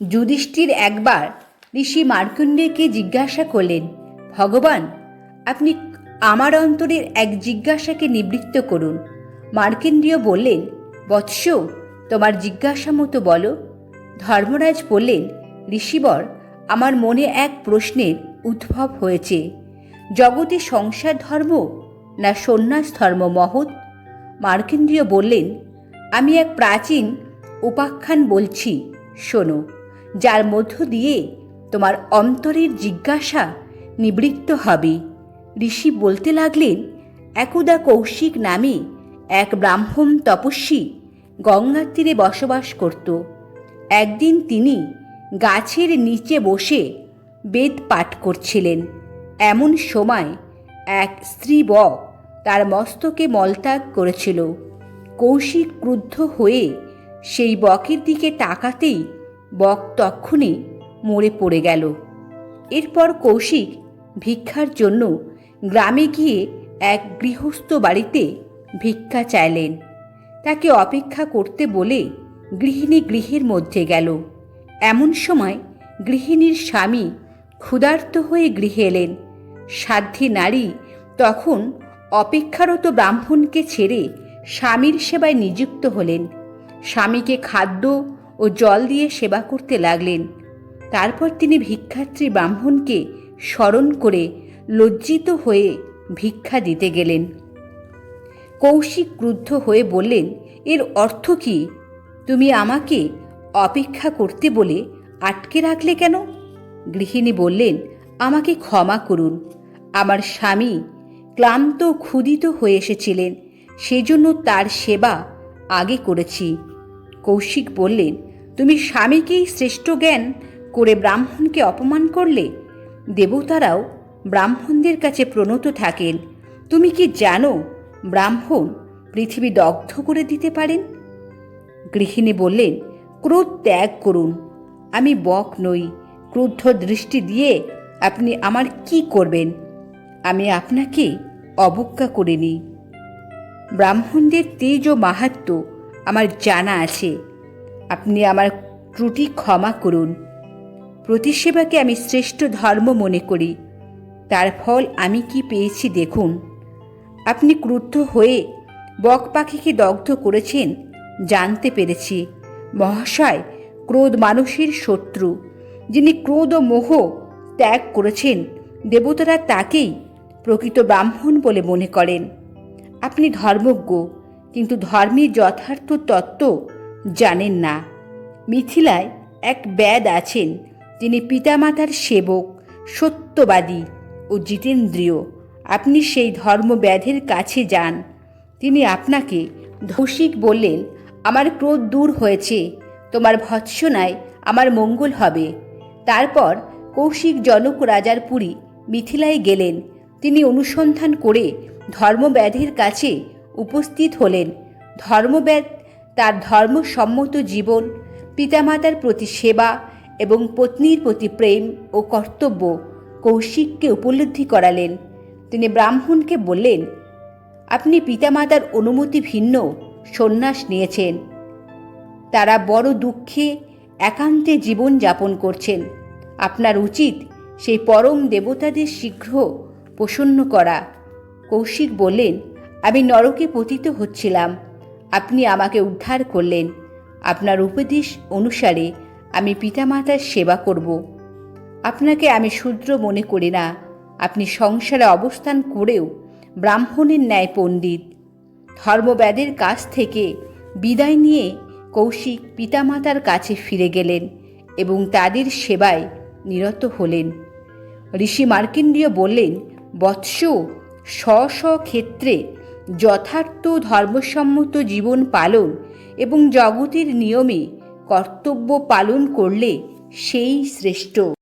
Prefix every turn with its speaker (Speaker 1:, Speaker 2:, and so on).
Speaker 1: যুধিষ্ঠির একবার ঋষি মার্কণ্ডেয়কে জিজ্ঞাসা করলেন, ভগবান, আপনি আমার অন্তরের এক জিজ্ঞাসাকে নিবৃত্ত করুন। মার্কেন্দ্রীয় বললেন, বৎস, তোমার জিজ্ঞাসা মতো বলো। ধর্মরাজ বললেন, ঋষিবর, আমার মনে এক প্রশ্নের উদ্ভব হয়েছে। জগতে সংসার ধর্ম না সন্ন্যাস ধর্ম মহৎ? মার্কেন্দ্রীয় বললেন, আমি এক প্রাচীন উপাখ্যান বলছি, শোনো। যার মধ্য দিয়ে তোমার অন্তরের জিজ্ঞাসা নিবৃত্ত হবে। ঋষি বলতে লাগলেন, একদা কৌশিক নামে এক ব্রাহ্মণ তপস্বী গঙ্গার তীরে বসবাস করত। একদিন তিনি গাছের নিচে বসে বেদ পাঠ করছিলেন। এমন সময় এক স্ত্রী ব তার মস্তকে মলত্যাগ করেছিল। কৌশিক ক্রুদ্ধ হয়ে সেই বকের দিকে তাকাতেই বক তক্ষুনি মরে পড়ে গেল। এরপর কৌশিক ভিক্ষার জন্য গ্রামে গিয়ে এক গৃহস্থ বাড়িতে ভিক্ষা চাইলেন। তাকে অপেক্ষা করতে বলে গৃহিণী গৃহের মধ্যে গেল। এমন সময় গৃহিণীর স্বামী ক্ষুধার্ত হয়ে গৃহে এলেন। সাধ্যী নারী তখন অপেক্ষারত ব্রাহ্মণকে ছেড়ে স্বামীর সেবায় নিযুক্ত হলেন। স্বামীকে খাদ্য ও জল দিয়ে সেবা করতে লাগলেন। তারপর তিনি ভিক্ষার্থী ব্রাহ্মণকে স্মরণ করে লজ্জিত হয়ে ভিক্ষা দিতে গেলেন। কৌশিক ক্রুদ্ধ হয়ে বললেন, এর অর্থ কি? তুমি আমাকে অপেক্ষা করতে বলে আটকে রাখলে কেন? গৃহিণী বললেন, আমাকে ক্ষমা করুন। আমার স্বামী ক্লান্ত ক্ষুদিত হয়ে এসেছিলেন। সেজন্য তার সেবা আগে করেছি। কৌশিক বললেন, তুমি স্বামীকেই শ্রেষ্ঠ জ্ঞান করে ব্রাহ্মণকে অপমান করলে? দেবতারাও ব্রাহ্মণদের কাছে প্রণত থাকেন। তুমি কি জানো ব্রাহ্মণ পৃথিবী দগ্ধ করে দিতে পারেন? গৃহিণী বললেন, ক্রোধ ত্যাগ করুন। আমি বক নই। ক্রুদ্ধ দৃষ্টি দিয়ে আপনি আমার কি করবেন? আমি আপনাকে অবজ্ঞা করিনি। ব্রাহ্মণদের তেজ ও মাহাত্ম আমার জানা আছে। আপনি আমার ত্রুটি ক্ষমা করুন। প্রতিসেবাকে আমি শ্রেষ্ঠ ধর্ম মনে করি। তার ফল আমি কি পেয়েছি দেখুন। আপনি ক্রুদ্ধ হয়ে বক পাখিকে দগ্ধ করেছেন, জানতে পেরেছি। মহাশয়, ক্রোধ মানুষের শত্রু। যিনি ক্রোধ ও মোহ ত্যাগ করেছেন, দেবতারা তাকেই প্রকৃত ব্রাহ্মণ বলে মনে করেন। আপনি ধর্মজ্ঞ, কিন্তু ধর্মের যথার্থ তত্ত্ব জানেন না। মিথিলায় এক ব্যাদ আছেন তিনি পিতামাতার সেবক, সত্যবাদী ও জিতেন্দ্রীয়। আপনি সেই ধর্ম ব্যাধের কাছে যান। তিনি আপনাকে ধৌসিক বললেন, আমার ক্রোধ দূর হয়েছে, তোমার ভৎসনায় আমার মঙ্গল হবে। তারপর কৌশিক জনক রাজার পুরী মিথিলায় গেলেন। তিনি অনুসন্ধান করে ধর্মব্যাধের কাছে উপস্থিত হলেন। ধর্মব্যাধ তার ধর্মসম্মত জীবন, পিতামাতার প্রতি সেবা এবং পত্নীর প্রতি প্রেম ও কর্তব্য কৌশিককে উপলব্ধি করালেন। তিনি ব্রাহ্মণকে বললেন, আপনি পিতামাতার অনুমতি ভিন্ন, সন্ন্যাস নিয়েছেন। তারা বড় দুঃখে একান্তে জীবন যাপন করছেন। আপনার উচিত সেই পরম দেবতাদের শীঘ্র প্রসন্ন করা। কৌশিক বললেন, আমি নরকে পতিত হচ্ছিলাম। আপনি আমাকে উদ্ধার করলেন। আপনার উপদেশ অনুসারে আমি পিতামাতার সেবা করব। আপনাকে আমি শূদ্র মনে করি না। আপনি সংসারে অবস্থান করেও ব্রাহ্মণের ন্যায় পণ্ডিত। ধর্মব্যাদের কাছ থেকে বিদায় নিয়ে কৌশিক পিতামাতার কাছে ফিরে গেলেন এবং তাদের সেবায় নিরত হলেন। ঋষি মার্কিন্ডীয় বললেন, বৎস স্ব স্ব ক্ষেত্রে যথার্থ ধর্মসম্মত জীবন পালন এবং জগতের নিয়মে কর্তব্য পালন করলে সেই শ্রেষ্ঠ।